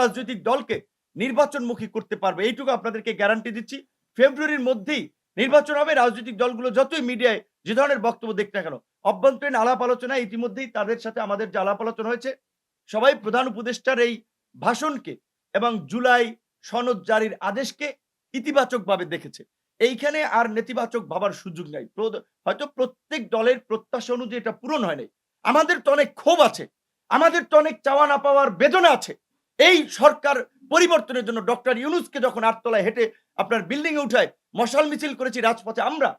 রাজনৈতিক দলকে নির্বাচনমুখী করতে পারবে। এইটুকু আপনাদেরকে গ্যারান্টি দিচ্ছি। ফেব্রুয়ারির মধ্যেই নির্বাচন হবে। রাজনৈতিক দলগুলো যতই মিডিয়ায় যে ধরনের বক্তব্য দেখ না কেন অভ্যন্তরীণ আলাপ আলোচনা ইতিমধ্যেই তাদের সাথে আমাদের যে আলাপ আলোচনা হয়েছে, সবাই প্রধান উপদেষ্টার এই ভাষণকে এবং জুলাই সনদ জারির আদেশকে ইতিবাচকভাবে দেখেছে। এইখানে আর নেতিবাচক ভাবার সুযোগ নাই। হয়তো প্রত্যেক দলের প্রত্যাশা অনুযায়ী এটা পূরণ হয় নাই। আমাদের তো অনেক ক্ষোভ আছে। আমাদের তো অনেক চাওয়া না পাওয়ার বেদনা আছে। এই সরকার পরিবর্তনের জন্য ডক্টর ইউনুসকে যখন আটতলায় হেঁটে আপনার বিল্ডিং এ উঠায়, মশাল মিছিল করেছি রাজপথে আমরা,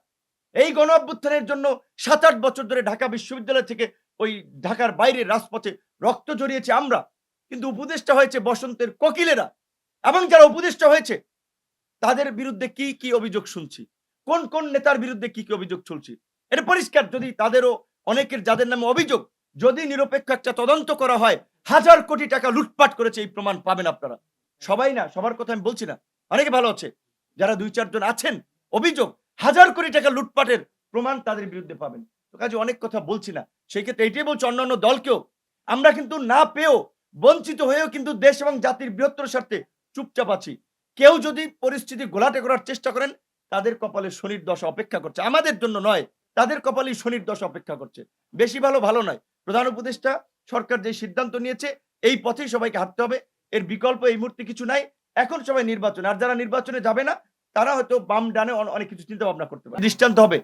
এই গণ অভ্যুত্থানের জন্য সাত আট বছর ধরে ঢাকা বিশ্ববিদ্যালয় থেকে ওই ঢাকার বাইরে রাজপথে রক্ত জড়িয়েছে আমরা। কিন্তু উপদেষ্টা হয়েছে বসন্তের কোকিলেরা। এবং যারা উপদেষ্টা হয়েছে, তাদের বিরুদ্ধে কি কি অভিযোগ শুনছি? কোন কোন নেতার বিরুদ্ধে কি কি অভিযোগ চলছে? এটা পরিষ্কার যদি তাদেরও অনেকের, যাদের নামে অভিযোগ, যদি নিরপেক্ষ একটা তদন্ত করা হয় হাজার কোটি টাকা লুটপাট করেছে এই প্রমাণ পাবেন আপনারা। সবাই না, সবার কথা আমি বলছি না। অনেকে ভালো আছে। যারা দুই, চারজন আছেন, অভিযোগ, হাজার কোটি টাকা লুটপাটের প্রমাণ তাদের বিরুদ্ধে পাবেন। তো কাজে অনেক কথা বলছি না। সেই ক্ষেত্রে এটাই বলছি, অন্যান্য দলকেও। আমরা কিন্তু না পেয়েও, বঞ্চিত হয়েও কিন্তু দেশ এবং জাতির বৃহত্তর স্বার্থে চুপচাপ আছি। কেউ যদি পরিস্থিতি গোলাটে করার চেষ্টা করেন, তাদের কপালে শনির দশা অপেক্ষা করছে। আমাদের জন্য নয়, তাদের কপালেই শনির দশা অপেক্ষা করছে। বেশি ভালো ভালো নয়। প্রধান উপদেষ্টা সরকার যে সিদ্ধান্ত নিয়েছে, এই পথেই সবাইকে হাঁটতে হবে। এর বিকল্প এই মুহূর্তে কিছু নাই। এখন সবাই নির্বাচন, আর যারা নির্বাচনে যাবে না, তারা হয়তো বাম ডানে অনেক কিছু চিন্তা ভাবনা করতে পারে। দৃষ্টান্ত হবে।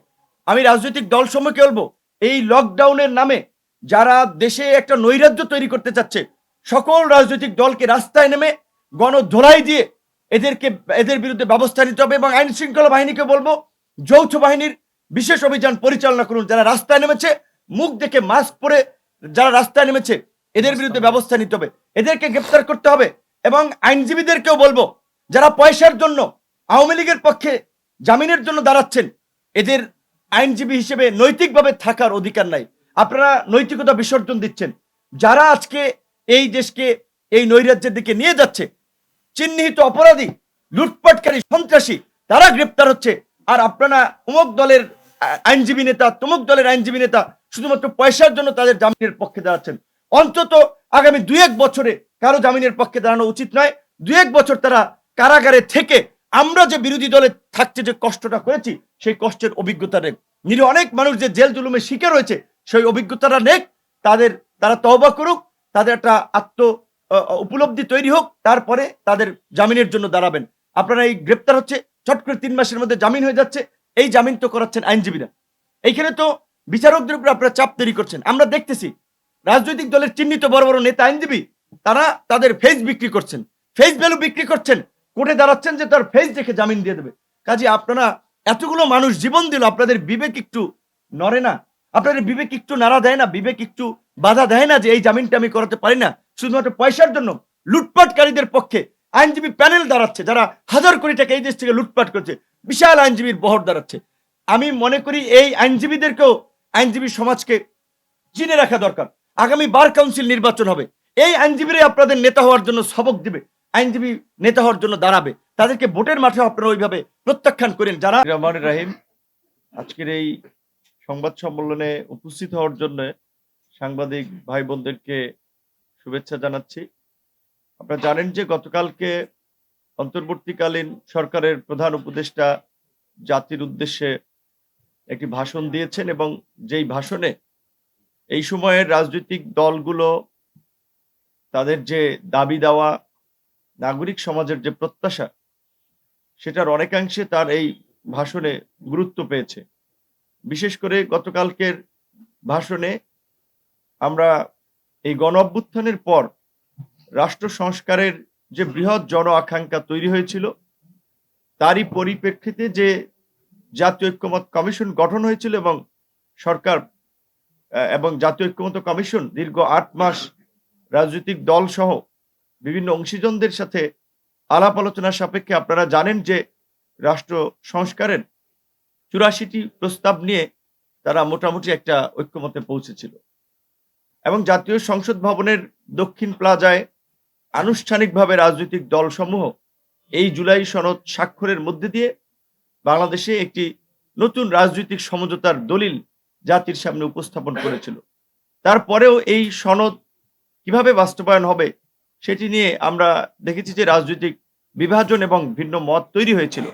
আমি রাজনৈতিক দল সমূহকে বলব, এই লকডাউনের নামে যারা দেশে একটা নৈরাজ্য তৈরি করতে চাচ্ছে, সকল রাজনৈতিক দলকে রাস্তায় নেমে গণধোলাই দিয়ে এদেরকে, এদের বিরুদ্ধে ব্যবস্থা নিতে হবে এবং আইন শৃঙ্খলা বাহিনীকে বলব, যৌথ বাহিনীর বিশেষ অভিযান পরিচালনা করুন। যারা রাস্তায় নেমেছে, মুখ দেখে মাস্ক পরে যারা রাস্তায় নেমেছে এদের বিরুদ্ধে ব্যবস্থা নিতে হবে। এদেরকে গ্রেপ্তার করতে হবে এবং আইনজীবীদেরকেও বলব যারা পয়সার জন্য আওয়ামী লীগের পক্ষে জামিনের জন্য দাঁড়াচ্ছেন এদের আইনজীবী হিসেবে নৈতিকভাবে থাকার অধিকার নাই। আপনারা নৈতিকতা বিসর্জন দিচ্ছেন। যারা আজকে এই দেশকে এই নৈরাজ্যের দিকে নিয়ে যাচ্ছে চিহ্নিত অপরাধী লুটপাটকারী সন্ত্রাসী তারা গ্রেপ্তার হচ্ছে। আর আপনারা অমুক দলের আইনজীবী নেতা তমুক দলের আইনজীবী নেতা শুধুমাত্র পয়সার জন্য তাদের জামিনের পক্ষে দাঁড়াচ্ছেন। অন্তত আগামী দুই এক বছরে কারও জামিনের পক্ষে দাঁড়ানো উচিত নয়। দুই এক বছর তারা কারাগারে থেকে আমরা যে বিরোধী দলে থাকতে যে কষ্টটা করেছি, সেই কষ্টের অভিজ্ঞতা নেক নিরীহ অনেক মানুষ যে জেল জুলুমের শিকার হয়েছে, সেই অভিজ্ঞতাটা নেক তাদের, তারা তওবা করুক, তাদের একটা আত্ম উপলব্ধি তৈরি হোক, তারপরে তাদের জামিনের জন্য দাঁড়াবেন। আপনারা এই গ্রেপ্তার হচ্ছে, চট করে তিন মাসের মধ্যে জামিন হয়ে যাচ্ছে। এই জামিন তো করাচ্ছেন আইনজীবীরা। এইখানে তো বিচারকদের উপর আপনারা চাপ তৈরি করছেন। আমরা দেখতেছি, রাজনৈতিক দলের চিহ্নিত বড় বড় নেতা আইনজীবী, তারা তাদের ফেস বিক্রি করছেন। ফেস ভ্যালু বিক্রি করছেন। কোর্টে দাঁড়াচ্ছেন যে তার ফেস দেখে জামিন দিয়ে দেবে। কাজে আপনারা এতগুলো মানুষ জীবন দিল, আপনাদের বিবেক একটু নড়ে না। আপনাদের বিবেক একটু নাড়া দেয় না, বিবেক একটু বাধা দেয় না যে এই জামিনটা আমি করাতে পারি না। শুধুমাত্র পয়সার জন্য লুটপাটকারীদের পক্ষে আইনজীবী প্যানেল দাঁড়াচ্ছে, যারা হাজার কোটি টাকা এই দেশ থেকে লুটপাট করছে। বিশাল আইনজীবীর বহর দাঁড়াচ্ছে। আমি মনে করি এই আইনজীবীদেরকেও আইনজীবী সমাজকে চিনে রাখা দরকার। আগামী বার কাউন্সিল নির্বাচন হবে। এই আইনজীবীরাই আপনাদের নেতা হওয়ার জন্য সবক দিবে। আইনজীবী নেতা হওয়ার জন্য দাঁড়াবে। তাদেরকে ভোটের মাঠে আপনারা ওইভাবে প্রত্যাখ্যান করেন। যারা রহমান রাহিম, আজকের এই সংবাদ সম্মেলনে উপস্থিত হওয়ার জন্য সাংবাদিক ভাই বোনদেরকে শুভেচ্ছা জানাচ্ছি। আপনারা জানেন যে গতকালকে অন্তর্বর্তীকালীন সরকারের প্রধান উপদেষ্টা জাতির উদ্দেশ্যে একটি ভাষণ দিয়েছেন এবং যেই ভাষণে এই সময়ের রাজনৈতিক দলগুলো তাদের যে দাবি দেওয়া নাগরিক সমাজের যে প্রত্যাশা, সেটার অনেকাংশে তার এই ভাষণে গুরুত্ব পেয়েছে। বিশেষ করে গতকালকের ভাষণে আমরা এই গণ অভ্যুত্থানের পর রাষ্ট্র সংস্কারের যে বৃহৎ জন আকাঙ্ক্ষা তৈরি হয়েছিল, তারই পরিপ্রেক্ষিতে যে জাতীয় ঐক্যমত কমিশন গঠন হয়েছিল এবং সরকার এবং জাতীয় ঐক্যমত কমিশন দীর্ঘ আট মাস রাজনৈতিক দল সহ বিভিন্ন অংশীজনদের সাথে আলাপ আলোচনার সাপেক্ষে আপনারা জানেন যে রাষ্ট্র সংস্কারের চুরাশিটি প্রস্তাব নিয়ে তারা মোটামুটি একটা ঐক্যমতে পৌঁছেছিল। এবং জাতীয় সংসদ ভবনের দক্ষিণ প্লাজায় আনুষ্ঠানিকভাবে রাজনৈতিক দলসমূহ এই জুলাই সনদ স্বাক্ষরের মধ্যে দিয়ে বাংলাদেশে একটি নতুন রাজনৈতিক সমঝোতার দলিল জাতির সামনে উপস্থাপন করেছিল। তারপরেও এই সনদ কীভাবে বাস্তবায়ন হবে সেটি নিয়ে আমরা দেখেছি যে রাজনৈতিক বিভাজন এবং ভিন্ন মত তৈরি হয়েছিল,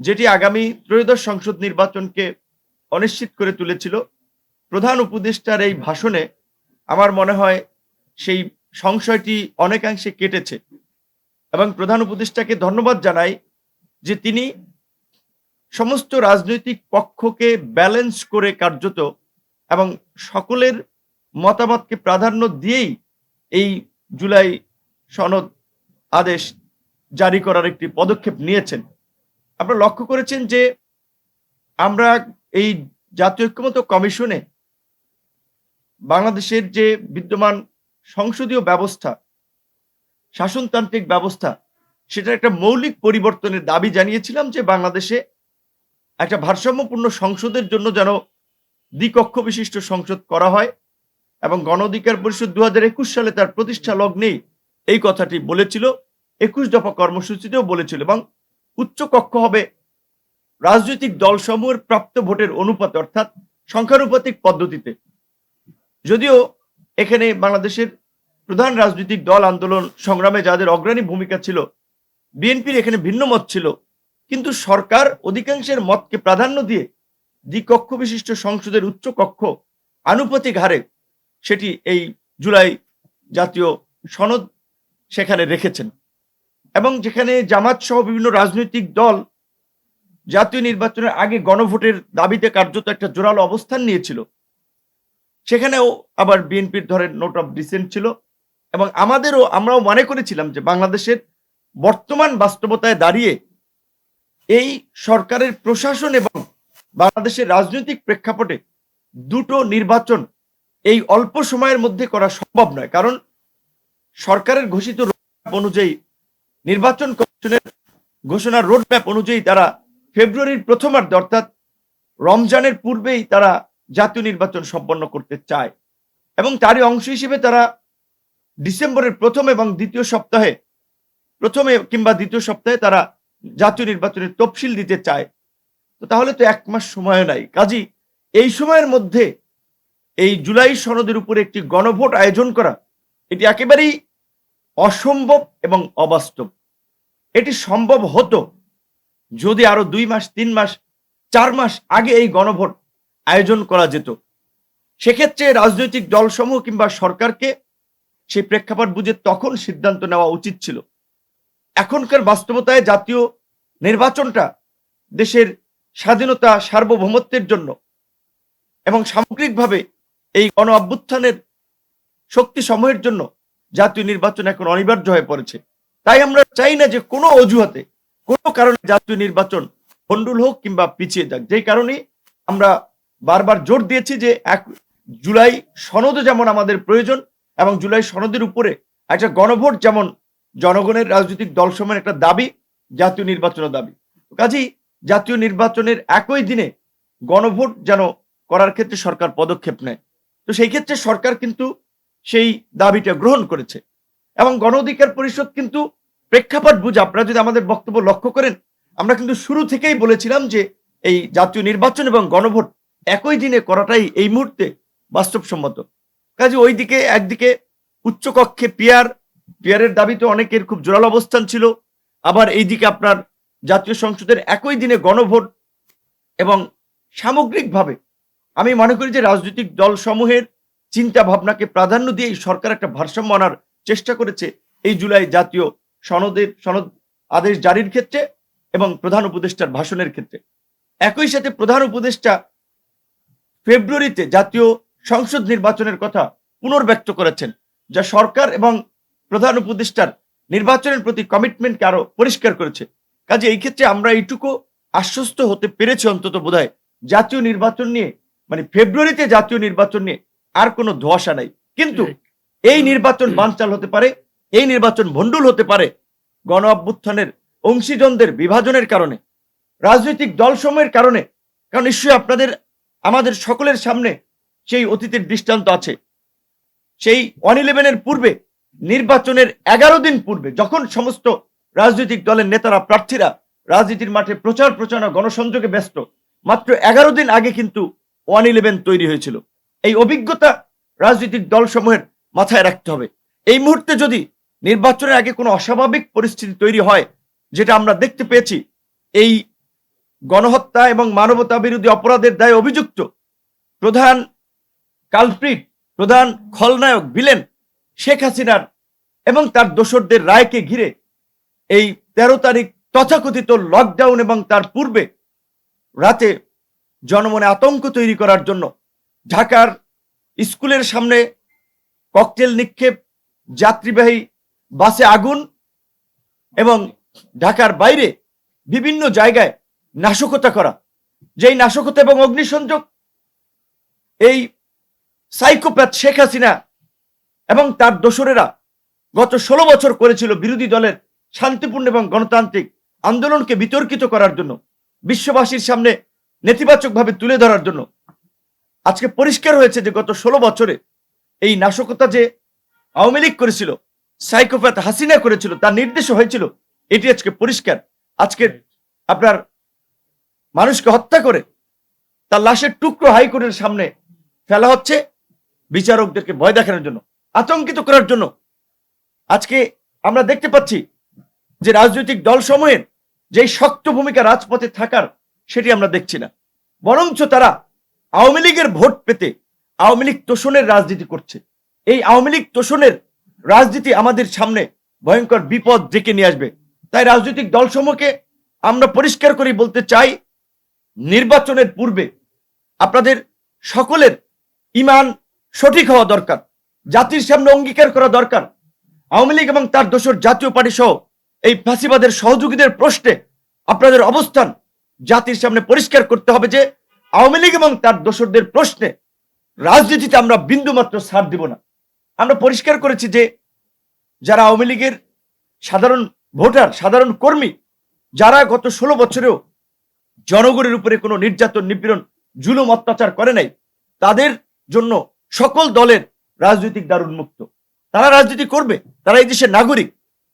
যেটি আগামী ত্রয়োদশ সংসদ নির্বাচনকে অনিশ্চিত করে তুলেছিল। প্রধান উপদেষ্টার এই ভাষণে আমার মনে হয় সেই সংশয়টি অনেকাংশে কেটেছে এবং প্রধান উপদেষ্টাকে ধন্যবাদ জানাই যে তিনি সমস্ত রাজনৈতিক পক্ষকে ব্যালেন্স করে কার্যত এবং সকলের মতামতকে প্রাধান্য দিয়েই এই জুলাই সনদ আদেশ জারি করার একটি পদক্ষেপ নিয়েছেন। আপনারা লক্ষ্য করেছেন যে আমরা এই জাতীয় ঐক্যমত কমিশনে বাংলাদেশের যে বিদ্যমান সংসদীয় ব্যবস্থা, শাসনতান্ত্রিক ব্যবস্থা, সেটার একটা মৌলিক পরিবর্তনের দাবি জানিয়েছিলাম যে বাংলাদেশে একটা ভারসাম্যপূর্ণ সংসদের জন্য যেন দ্বিকক্ষ বিশিষ্ট সংসদ করা হয় এবং গণ অধিকার পরিষদ দু হাজার একুশ সালে তার প্রতিষ্ঠা লগ্নেই এই কথাটি বলেছিল, একুশ দফা কর্মসূচিতেও বলেছিল এবং উচ্চ কক্ষ হবে রাজনৈতিক দলসমূহের প্রাপ্ত ভোটের অনুপাতে অর্থাৎ সংখ্যানুপাতিক পদ্ধতিতে। যদিও এখানে বাংলাদেশের প্রধান রাজনৈতিক দল আন্দোলন সংগ্রামে যাদের অগ্রণী ভূমিকা ছিল, বিএনপির এখানে ভিন্ন মত ছিল। কিন্তু সরকার অধিকাংশের মতকে প্রাধান্য দিয়ে দ্বিকক্ষ বিশিষ্ট সংসদের উচ্চ কক্ষ আনুপাতিক হারে সেটি এই জুলাই জাতীয় সনদ সেখানে রেখেছেন। এবং যেখানে জামাত সহ বিভিন্ন রাজনৈতিক দল জাতীয় নির্বাচনের আগে গণভোটের দাবিতে কার্যত একটা জোরালো অবস্থান নিয়েছিল। সেখানেও আবার বিএনপির ধরেন নোট অফ ডিসেন্ট ছিল এবং আমাদেরও, আমরাও মনে করেছিলাম যে বাংলাদেশের বর্তমান বাস্তবতায় দাঁড়িয়ে এই সরকারের প্রশাসন এবং বাংলাদেশের রাজনৈতিক প্রেক্ষাপটে দুটো নির্বাচন এই অল্প সময়ের মধ্যে করা সম্ভব নয়। কারণ সরকারের ঘোষিত রোডম্যাপ অনুযায়ী নির্বাচন কমিশনের ঘোষণার রোডম্যাপ অনুযায়ী তারা ফেব্রুয়ারির প্রথমার্ধে অর্থাৎ রমজানের পূর্বেই তারা জাতীয় নির্বাচন সম্পন্ন করতে চায় এবং তারই অংশ হিসেবে তারা ডিসেম্বরের প্রথম এবং দ্বিতীয় সপ্তাহে, প্রথমে কিংবা দ্বিতীয় সপ্তাহে তারা জাতীয় নির্বাচনের তফসিল দিতে চায়, তো তাহলে তো এক মাস সময় নাই। কাজী, এই সময়ের মধ্যে এই জুলাই সনদের উপরে একটি গণভোট আয়োজন করা, এটি একেবারেই অসম্ভব এবং অবাস্তব। এটি সম্ভব হতো যদি আরও দুই মাস, তিন মাস, চার মাস আগে এই গণভোট আয়োজন করা যেত। সেক্ষেত্রে রাজনৈতিক দলসমূহ কিংবা সরকারকে সেই প্রেক্ষাপট বুঝে তখন সিদ্ধান্ত নেওয়া উচিত ছিল। এখনকার বাস্তবতায় জাতীয় নির্বাচনটা দেশের স্বাধীনতা, সার্বভৌমত্বের জন্য এবং সামগ্রিকভাবে এই গণ অভ্যুত্থানের শক্তি সমূহের জন্য জাতীয় নির্বাচন এখন অনিবার্য হয়ে পড়েছে। তাই আমরা চাই না যে কোনো অজুহাতে, কোনো কারণে জাতীয় নির্বাচন হন্ডুল হোক কিংবা পিছিয়ে যাক। যেই কারণে আমরা বারবার জোর দিয়েছি যে এক জুলাই সনদ যেমন আমাদের প্রয়োজন এবং জুলাই সনদের উপরে একটা গণভোট যেমন জনগণের রাজনৈতিক দল সময়ের একটা দাবি, জাতীয় নির্বাচনের দাবি। কাজেই জাতীয় নির্বাচনের একই দিনে গণভোট যেন করার ক্ষেত্রে সরকার পদক্ষেপ নেয়। তো সেই ক্ষেত্রে সরকার কিন্তু সেই দাবিটা গ্রহণ করেছে। এবং গণ অধিকার পরিষদ কিন্তু প্রেক্ষাপট বুঝে, আপনারা যদি আমাদের বক্তব্য লক্ষ্য করেন, আমরা কিন্তু শুরু থেকেই বলেছিলাম যে এই জাতীয় নির্বাচন এবং গণভোট একই দিনে করাটাই এই মুহূর্তে বাস্তবসম্মত। কাজে ওই দিকে একদিকে উচ্চকক্ষে পিয়ার পিয়ারের দাবিতে অনেকের খুব জোরালো অবস্থান ছিল। আবার এইদিকে আপনার জাতীয় সংসদের একই দিনে গণভোট এবং সামগ্রিকভাবে আমি মনে করি যে রাজনৈতিক দল সমূহের চিন্তা ভাবনাকে প্রাধান্য দিয়ে এই সরকার একটা ভারসাম্য আনার চেষ্টা করেছে এই জুলাই জাতীয় সনদের, সনদ আদেশ জারির ক্ষেত্রে এবং প্রধান উপদেষ্টার ভাষণের ক্ষেত্রে। একই সাথে প্রধান উপদেষ্টা ফেব্রুয়ারিতে জাতীয় সংসদ নির্বাচনের কথা পুনর্ব্যক্ত করেছেন, যা সরকার এবং প্রধান উপদেষ্টার নির্বাচনের প্রতি কমিটমেন্টকে আরও পরিষ্কার করেছে। কাজে এই ক্ষেত্রে আমরা এইটুকু আশ্বস্ত হতে পেরেছি অন্তত বোধহয় জাতীয় নির্বাচন নিয়ে মানে ফেব্রুয়ারিতে জাতীয় নির্বাচন নিয়ে আর কোনো ধোয়াশা নাই। কিন্তু এই নির্বাচন বানচাল হতে পারে এই নির্বাচন ভণ্ডুল হতে পারে গণ অভ্যুত্থানের অংশীজনদের বিভাজনের কারণে রাজনৈতিক দলসমূহের কারণে। কারণ নিশ্চয়ই আপনাদের আমাদের সকলের সামনে সেই অতীতের দৃষ্টান্ত আছে। সেই ওয়ান ইলেভেনের পূর্বে নির্বাচনের এগারো দিন পূর্বে যখন সমস্ত রাজনৈতিক দলের নেতারা, প্রার্থীরা রাজনীতির মাঠে প্রচার প্রচারণা গণসংযোগে ব্যস্ত, মাত্র এগারো দিন আগে কিন্তু ওয়ান ইলেভেন তৈরি হয়েছিল। এই অভিজ্ঞতা রাজনৈতিক দলসমূহের মাথায় রাখতে হবে। এই মুহূর্তে যদি নির্বাচনের আগে কোনো অস্বাভাবিক পরিস্থিতি তৈরি হয়, যেটা আমরা দেখতে পেয়েছি, এই গণহত্যা এবং মানবতা বিরোধী অপরাধের দায়ে অভিযুক্ত প্রধান কালপ্রিট, প্রধান খলনায়ক ভিলেন শেখ হাসিনার এবং তার দোসরদের রায়কে ঘিরে এই তেরো তারিখ তথাকথিত লকডাউন এবং তার পূর্বে রাতে জনমনে আতঙ্ক তৈরি করার জন্য ঢাকার স্কুলের সামনে ককটেল নিক্ষেপ, যাত্রীবাহী বাসে আগুন এবং ঢাকার বাইরে বিভিন্ন জায়গায় নাশকতা করা। যেই নাশকতা এবং অগ্নিসংযোগ, এই সাইকোপ্যাথ শেখ হাসিনা এবং তার দোসরেরা গত ষোলো বছর করেছিল বিরোধী দলের শান্তিপূর্ণ এবং গণতান্ত্রিক আন্দোলনকে বিতর্কিত করার জন্য, বিশ্ববাসীর সামনে নেতিবাচকভাবে তুলে ধরার জন্য। আজকে পরিষ্কার হয়েছে যে গত ষোলো বছরে এই নাশকতা যে আওয়ামী লীগ করেছিল, সাইকোপ্যাথ হাসিনা করেছিল, তার নির্দেশ হয়েছিল, এটি আজকে পরিষ্কার। আজকে আপনার মানুষকে হত্যা করে তার লাশের টুকরো হাইকোর্টের সামনে ফেলা হচ্ছে, বিচারকদেরকে ভয় দেখানোর জন্য। আতঙ্কিত করার জন্য। আজকে আমরা দেখতে পাচ্ছি যে রাজনৈতিক দল সমূহের যেই শক্ত ভূমিকা রাজপথে থাকার, সেটি আমরা দেখছি না। বরঞ্চ তারা আওয়ামী লীগের ভোট পেতে আওয়ামী লীগ তোষণের রাজনীতি করছে। এই আওয়ামী লীগ তোষণের রাজনীতি আমাদের সামনে ভয়ঙ্কর বিপদ ডেকে নিয়ে আসবে। তাই রাজনৈতিক দলসমূহকে আমরা পরিষ্কার করে বলতে চাই, নির্বাচনের পূর্বে আপনাদের সকলের ইমান সঠিক হওয়া দরকার। জাতির সামনে অঙ্গীকার করা দরকার। আওয়ামী লীগ এবং তার দোসর জাতীয় পার্টি সহ এই ফাঁসিবাদের সহযোগীদের প্রশ্নে আপনাদের অবস্থান জাতির সামনে পরিষ্কার করতে হবে যে আওয়ামী লীগ এবং তার দোসরদের প্রশ্নে রাজনীতিতে আমরা বিন্দুমাত্র ছাড় দিব না। আমরা পরিষ্কার করেছি যে যারা আওয়ামী লীগের সাধারণ ভোটার, সাধারণ কর্মী, যারা গত ষোলো বছরেও জনগণের উপরে কোনো নির্যাতন, নিপীড়ন, জুলুম, অত্যাচার করে নাই, তাদের জন্য সকল দলের রাজনৈতিক দ্বার উন্মুক্ত। তারা রাজনীতি করবে, তারা এই দেশের নাগরিক।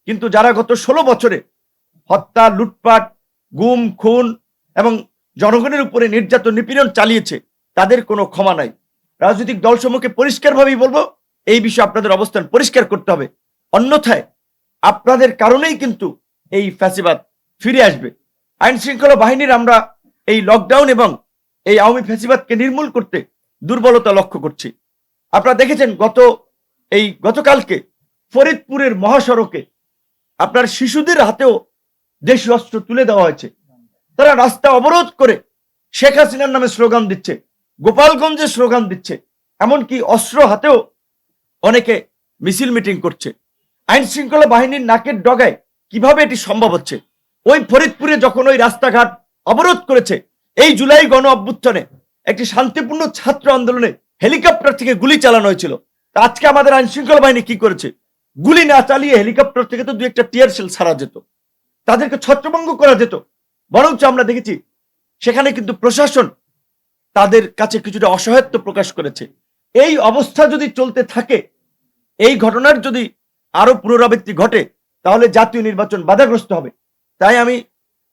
কিন্তু যারা গত ষোলো বছরে হত্যা, লুটপাট, গুম, খুন এবং জনগণের উপরে নির্যাতন, নিপীড়ন চালিয়েছে, তাদের কোনো ক্ষমা নাই। রাজনৈতিক দলসমূহকে পরিষ্কারভাবেই বলব, এই বিষয়ে আপনাদের অবস্থান পরিষ্কার করতে হবে। অন্যথায় আপনাদের কারণেই কিন্তু এই ফ্যাসিবাদ ফিরে আসবে। আইন শৃঙ্খলা বাহিনীর আমরা এই লকডাউন এবং এই আওয়ামী ফ্যাসিবাদকে নির্মূল করতে দুর্বলতা লক্ষ্য করছি। আপনারা দেখেছেন গত, এই গতকালকে ফরিদপুরের মহাসড়কে আপনার শিশুদের হাতেও দেশীয় অস্ত্র তুলে দেওয়া হয়েছে। তারা রাস্তা অবরোধ করে শেখ হাসিনার নামে স্লোগান দিচ্ছে, গোপালগঞ্জে স্লোগান দিচ্ছে, এমনকি অস্ত্র হাতেও অনেকে মিছিল মিটিং করছে। আইন শৃঙ্খলা বাহিনীর নাকের ডগায় কীভাবে এটি সম্ভব হচ্ছে? ওই ফরিদপুরে যখন ওই রাস্তাঘাট অবরোধ করেছে, এই জুলাই গণ অভ্যুত্থানে একটি শান্তিপূর্ণ ছাত্র আন্দোলনে হেলিকপ্টার থেকে গুলি চালানো হয়েছিল। আজকে আমাদের আইন শৃঙ্খলা বাহিনী কি করেছে? গুলি না চালিয়ে হেলিকপ্টার থেকে তো দু একটা টিয়ার সেল ছাড়া যেত। তাদেরকে ছত্রভঙ্গ করা যেত। বরঞ্চ আমরা দেখেছি, সেখানে কিন্তু প্রশাসন তাদের কাছে কিছুটা অসহায়ত্ব প্রকাশ করেছে। এই অবস্থা যদি চলতে থাকে, এই ঘটনার যদি আরও পুনরাবৃত্তি ঘটে, তাহলে জাতীয় নির্বাচন বাধাগ্রস্ত হবে। তাই আমি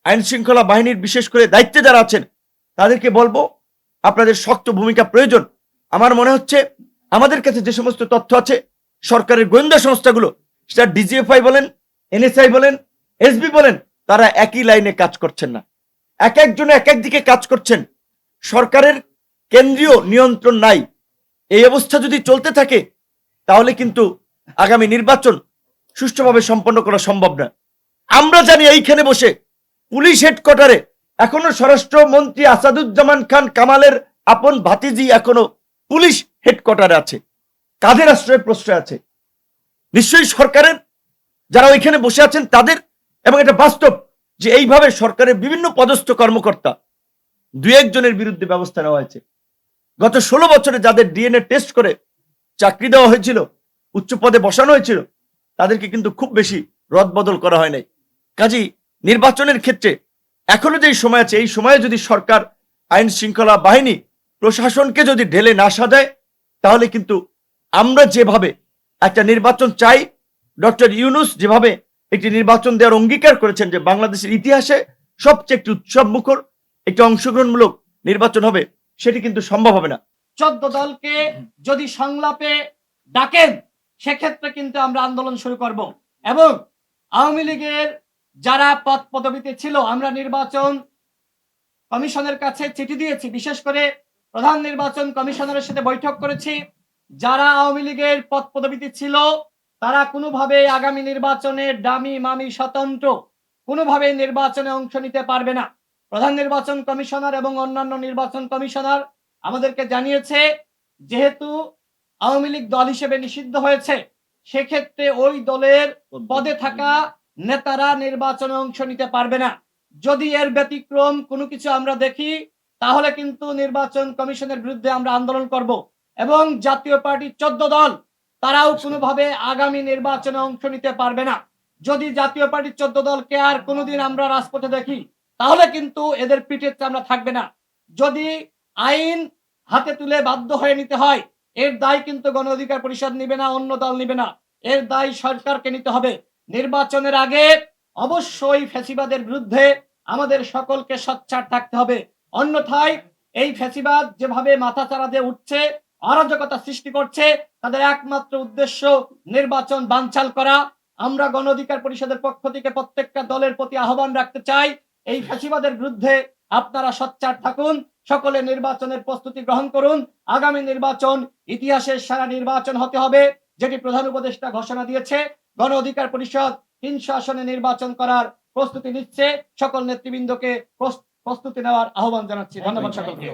আইন শৃঙ্খলা বাহিনীর বিশেষ করে দায়িত্বে যারা আছেন, তাদেরকে বলব, আপনাদের শক্ত ভূমিকা প্রয়োজন। আমার মনে হচ্ছে আমাদের কাছে যে সমস্ত তথ্য আছে, সরকারের গোয়েন্দা সংস্থাগুলো, সেটা ডিজিএফআই বলেন, এনএসআই বলেন, এসবি বলেন, তারা একই লাইনে কাজ করছেন না। এক একজনে এক এক দিকে কাজ করছেন। সরকারের কেন্দ্রীয় নিয়ন্ত্রণ নাই। এই অবস্থা যদি চলতে থাকে, তাহলে কিন্তু আগামী নির্বাচন সুষ্ঠুভাবে সম্পন্ন করা সম্ভব না। আমরা জানি এইখানে বসে পুলিশ হেডকোয়ার্টারে এখনও স্বরাষ্ট্র মন্ত্রী আসাদুজ্জামান খান কামালের আপন ভাতিজি এখনও পুলিশ হেডকোয়ার্টারে আছে, কাদের আশ্রয় প্রশ্রয় আছে। নিশ্চয়ই সরকারের যারা ওইখানে বসে আছেন তাদের, এবং এটা বাস্তব যে এইভাবে সরকারের বিভিন্ন পদস্থ কর্মকর্তা দু একজনের বিরুদ্ধে ব্যবস্থা নেওয়া হয়েছে। গত ষোলো বছরে যাদের ডিএনএ টেস্ট করে চাকরি দেওয়া হয়েছিল, উচ্চ পদে বসানো হয়েছিল, তাদেরকে কিন্তু খুব বেশি রদবদল করা হয় নাই। কাজী নির্বাচনের ক্ষেত্রে এখনও যেই সময় আছে, এই সময়ে যদি সরকার আইন শৃঙ্খলা বাহিনী প্রশাসনকে যদি ঢেলে না সাজায় তাহলে কিন্তু আমরা যেভাবে একটা নির্বাচন চাই, ডক্টর ইউনুস যেভাবে একটি নির্বাচন দেওয়ার অঙ্গীকার করেছেন যে বাংলাদেশের ইতিহাসে সবচেয়ে একটি উৎসব মুখর, একটি অংশগ্রহণমূলক নির্বাচন হবে, সেটি কিন্তু সম্ভব হবে না। চোদ্দ দলকে যদি সংলাপে ডাকেন, সেক্ষেত্রে কিন্তু আমরা আন্দোলন শুরু করব। এবং আওয়ামী লীগের যারা পদ পদবিতে ছিল, আমরা নির্বাচন কমিশনের কাছে চিঠি দিয়েছি, বিশেষ করে প্রধান নির্বাচন কমিশনারের সাথে বৈঠক করেছি। যারা আওয়ামী লীগের পদ পদবিতে ছিল, তারা কোনোভাবে আগামী নির্বাচনে ডামি মামি স্বতন্ত্র কোনোভাবে নির্বাচনে অংশ নিতে পারবে না। প্রধান নির্বাচন কমিশনার এবং অন্যান্য নির্বাচন কমিশনার আমাদেরকে জানিয়েছে, যেহেতু আওয়ামী লীগ দল হিসেবে নিষিদ্ধ হয়েছে, সেক্ষেত্রে ওই দলের পদে থাকা নেতারা নির্বাচনে অংশ নিতে পারবে না। যদি এর ব্যতিক্রম কোনো কিছু আমরা দেখি তাহলে কিন্তু নির্বাচন কমিশনের বিরুদ্ধে আমরা আন্দোলন করব। এবং জাতীয় পার্টি চোদ্দ দল, তারাও কোনোভাবে আগামী নির্বাচনে অংশ নিতে পারবে না। যদি জাতীয় পার্টির চোদ্দ দলকে আর কোনোদিন আমরা রাজপথে দেখি, তাহলে কিন্তু এদের পিঠের চামড়া থাকবে না। যদি আইন হাতে তুলে বাধ্য হয়ে নিতে হয়, এর দায় কিন্তু গণ অধিকার পরিষদ নিবে না, অন্য দল নিবে না। এর দায় সরকারকে নিতে হবে। নির্বাচনের আগে অবশ্যই ফ্যাসিবাদের বিরুদ্ধে আমাদের সকলকে সোচ্চার থাকতে হবে। অন্যথায় এই ফ্যাসিবাদ যেভাবে মাথা চারা দিয়ে উঠছে, অরাজকতা সৃষ্টি করছে, তাদের একমাত্র উদ্দেশ্য নির্বাচন বানচাল করা। আমরা গণ অধিকার পরিষদের পক্ষ থেকে প্রত্যেকটা দলের প্রতি আহ্বান রাখতে চাই, এই ফ্যাসিবাদের বিরুদ্ধে আপনারা সোচ্চার থাকুন, সকলে নির্বাচনের প্রস্তুতি গ্রহণ করুন। আগামী নির্বাচন ইতিহাসের সারা নির্বাচন হতে হবে, যেটি প্রধান উপদেষ্টা ঘোষণা দিয়েছে। গণ অধিকার পরিষদ তিনশো আসনে নির্বাচন করার প্রস্তুতি নিচ্ছে, সকল নেতৃবৃন্দকে প্রস- প্রস্তুতি নেওয়ার আহ্বান জানাচ্ছি। ধন্যবাদ সকলকে।